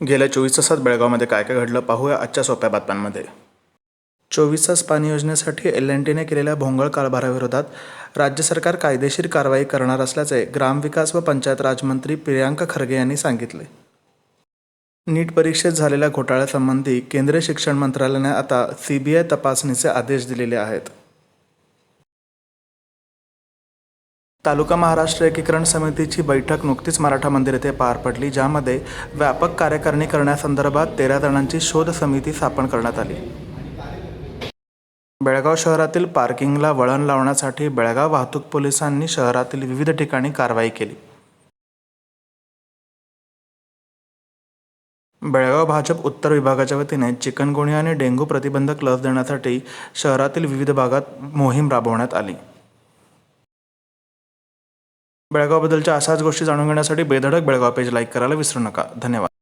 गेल्या चोवीस तासात बेळगावमध्ये काय काय घडलं पाहूया आजच्या सोप्या बातम्यांमध्ये. चोवीस तास पाणी योजनेसाठी एल एन टीने केलेल्या भोंगळ कारभाराविरोधात राज्य सरकार कायदेशीर कारवाई करणार असल्याचे ग्रामविकास व पंचायत राजमंत्री प्रियांका खरगे यांनी सांगितले. नीट परीक्षेत झालेल्या घोटाळ्यासंबंधी केंद्रीय शिक्षण मंत्रालयाने आता सी बी आय तपासणीचे आदेश दिलेले आहेत. तालुका महाराष्ट्र एकीकरण समितीची बैठक नुकतीच मराठा मंदिर येथे पार पडली ज्यामध्ये व्यापक कार्यकारिणी करण्यासंदर्भात तेरा जणांची शोध समिती स्थापन करण्यात आली. बेळगाव शहरातील पार्किंगला वळण लावण्यासाठी बेळगाव वाहतूक पोलिसांनी शहरातील विविध ठिकाणी कारवाई केली. बेळगाव भाजप उत्तर विभागाच्या वतीने चिकनगुनिया आणि डेंग्यू प्रतिबंधक लस देण्यासाठी शहरातील विविध भागात मोहीम राबवण्यात आली. बेळगावबद्दलच्या अशाच गोष्टी जाणून घेण्यासाठी बेधडक बेळगाव पेज लाईक करायला विसरू नका. धन्यवाद.